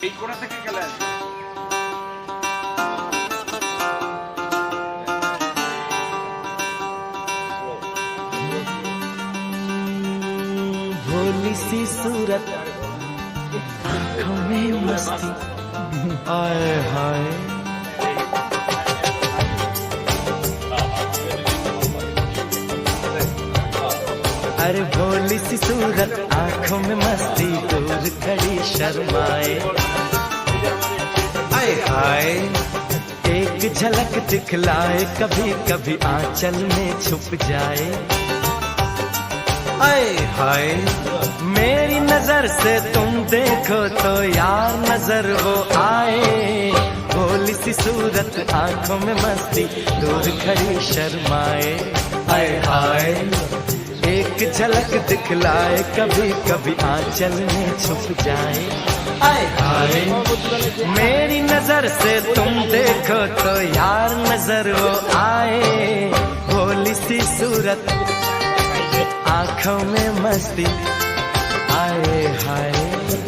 এই কোণা থেকে গেলে আসবে भोली सी सूरत आंखों में मस्ती आए हाय अरे भोली सी सूरत, आँखों में मस्ती दूर खड़ी शर्माए। आए हाय, एक झलक दिखलाए कभी कभी आंचल में छुप जाए। आए हाय, मेरी नज़र से तुम देखो तो यार नज़र वो आए। भोली सी सूरत, आँखों में मस्ती, दूर खड़ी शर्माए। आए हाय एक झलक दिखलाए कभी कभी आंचल में छुप जाए। आए हाय, मेरी नज़र से तुम देखो तो यार नज़र वो आए। भोली सी सूरत, आँखों में मस्ती, आए हाय।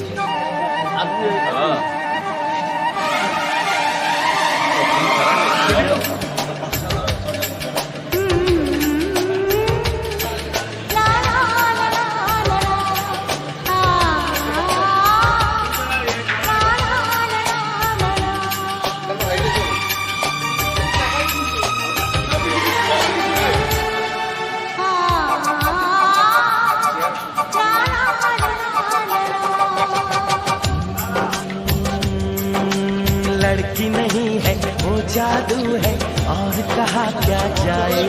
जादू है और कहा क्या जाए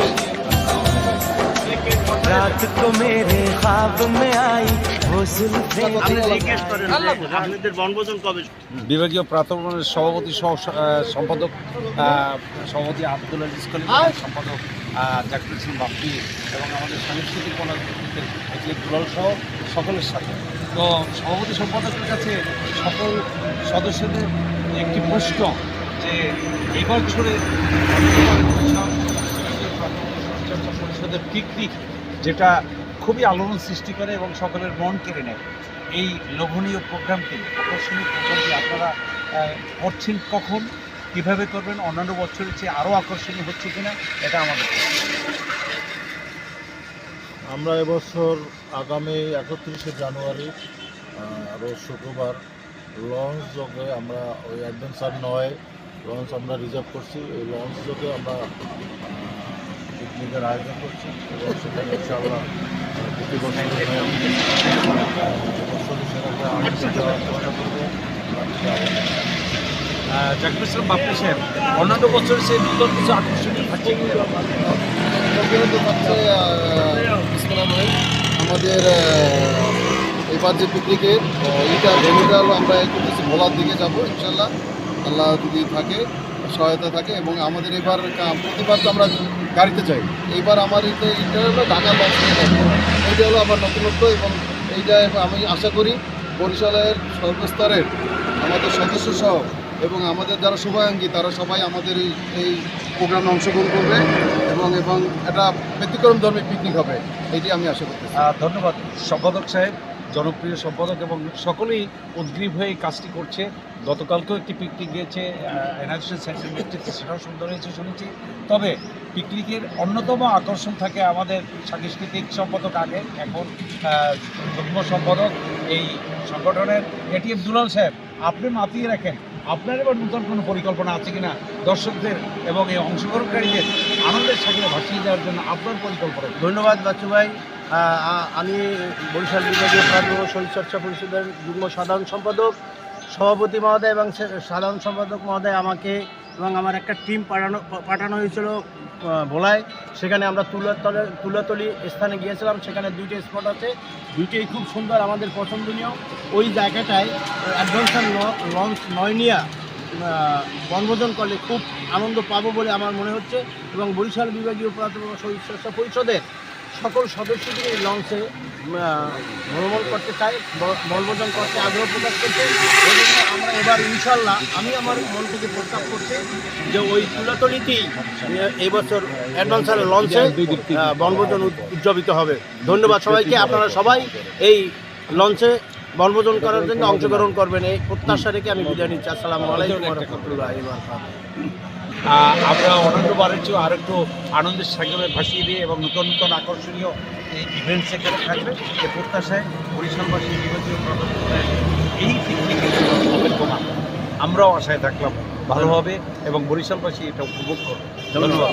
रात को मेरे ख्वाब में आई वो जुल्फे জিজ্ঞেস করেন যে আপনাদের বনভোজন কবে বিভাগীয় প্রাথমিক সভাপতি সহ আহ, সম্পাদক আহ, সভাপতি আব্দুল আজিজ কলিম সম্পাদক আহ, জাকির হোসেন বাপ্পি এবং আমাদের সাংস্কৃতিক কলাকুতির দুলাল সহ সকলের সাথে তো সভাপতি সম্পাদকের কাছে সকল সদস্যদের একটি প্রশ্ন যে এবছরে পরিষদের পিকনিক যেটা খুবই আলোড়ন সৃষ্টি করে এবং সকলের মন কেড়ে নেয় এই লোভনীয় প্রোগ্রামটি আকর্ষণীয় প্রোগ্রামটি আপনারা করছেন কখন কীভাবে করবেন অন্যান্য বছরের চেয়ে আরও আকর্ষণীয় হচ্ছে কিনা এটা আমাদের আমরা এবছর আগামী একত্রিশে জানুয়ারি আহ, রোজ শুক্রবার লঞ্চ যোগে আমরা ওই অ্যাডভেঞ্চার নয় লঞ্চ আমরা রিজার্ভ করছি। ওই লঞ্চ যোগে আমরা পিকনিকের আয়োজন করছি এবং সেখানে ইনশাআল্লাহ আহ, প্রতি বছর জাকির ইসলাম বাপ্পি সাহেব অন্যান্য বছরের চেয়ে নতুন কিছু আকর্ষণীয় থাকছে আমাদের এবার যে পিকনিকের এইটা ভেন্যুটা হলো আমরা একটু কিছু ভোলার দিকে যাব ইনশাল্লাহ আল্লাহ যদি থাকে সহায়তা থাকে এবং আমাদের এবার প্রতিবার তো আমরা গাড়িতে যাই। এইবার আমার এটা এটা হলো ঢাকা লঞ্চ এইটা হলো আমার নতুনত্ব এবং এইটা আমি আশা করি বরিশালের সর্বস্তরের আমাদের সদস্য সহ এবং আমাদের যারা শুভাঙ্গী তারা সবাই আমাদের এই এই প্রোগ্রামে অংশগ্রহণ করবে এবং এবং একটা ব্যতিক্রম ধর্মী পিকনিক হবে। এটি আমি আশা করতেছি। আহ, ধন্যবাদ। সম্পাদক সাহেব জনপ্রিয় সম্পাদক এবং সকলেই উদ্গ্রীব হয়ে কাজটি করছে। গতকালকেও একটি পিকনিক গিয়েছে এনআরসি সেন্ট্রাল নেতৃত্বে সেটাও সুন্দর হয়েছে শুনেছি। তবে পিকনিকের অন্যতম আকর্ষণ থাকে আমাদের সাংস্কৃতিক সম্পাদক আগে, এখন যুগ্ম সম্পাদক এই সংগঠনের এটিএম দুলাল সাহেব। আপনি মাতিয়ে রাখেন। আপনার এবার নতুন কোনো পরিকল্পনা আছে কিনা? দর্শকদের এবং এই অংশগ্রহণকারীদের আনন্দের সাথে ভাসিয়ে দেওয়ার জন্য আপনার পরিকল্পনা ধন্যবাদ বাচ্চু ভাই। আমি বরিশাল বিভাগীয় প্রাথমিক শরীরচর্চা পরিষদের যুগ্ম সাধারণ সম্পাদক, সভাপতি মহোদয় এবং সাধারণ সম্পাদক মহোদয় আমাকে এবং আমার একটা টিম পাঠানো পাঠানো হয়েছিল ভোলায়। সেখানে আমরা তুলাতলে, তুলাতলি স্থানে গিয়েছিলাম। সেখানে দুইটি স্পট আছে। দুইটাই খুব সুন্দর, আমাদের পছন্দনীয়। ওই জায়গাটায় অ্যাডভেঞ্চার লঞ্চ নয়নিয়া বনভোজন করলে খুব আনন্দ পাবো বলে আমার মনে হচ্ছে। এবং বরিশাল বিভাগীয় প্রাথমিক শরীরচর্চা পরিষদের সকল সদস্যদের এই লঞ্চে ভ্রমণ করতে চাই, ব- বনভোজন করতে আগ্রহ প্রকাশ জন্য আমরা এবার ইনশাল্লাহ আমি আমার মন থেকে প্রস্তাব করছি যে ওই তুলাতলিতেই এবছর এই বছর অ্যাডভান্সার লঞ্চে বনভোজন উদ- উদযাপিত হবে। ধন্যবাদ সবাইকে। আপনারা সবাই এই লঞ্চে বনভোজন করার জন্য অংশগ্রহণ করবেন। এই প্রত্যাশা রেখে আমি বিদায় নিচ্ছি। আসসালামু আলাইকুম রহমতুল্লাহ আমরা অনন্তবারের চেয়েও আর একটু আনন্দের সাগরে ভাসিয়ে দিয়ে এবং নতুন নতুন আকর্ষণীয় এই ইভেন্ট সেখানে থাকবে। এ প্রত্যাশায় বরিশালবাসী নির্বাচন এই পিকনিকের আমরাও আশায় থাকলাম ভালোভাবে এবং বরিশালবাসী এটা উপভোগ করবে। ধন্যবাদ।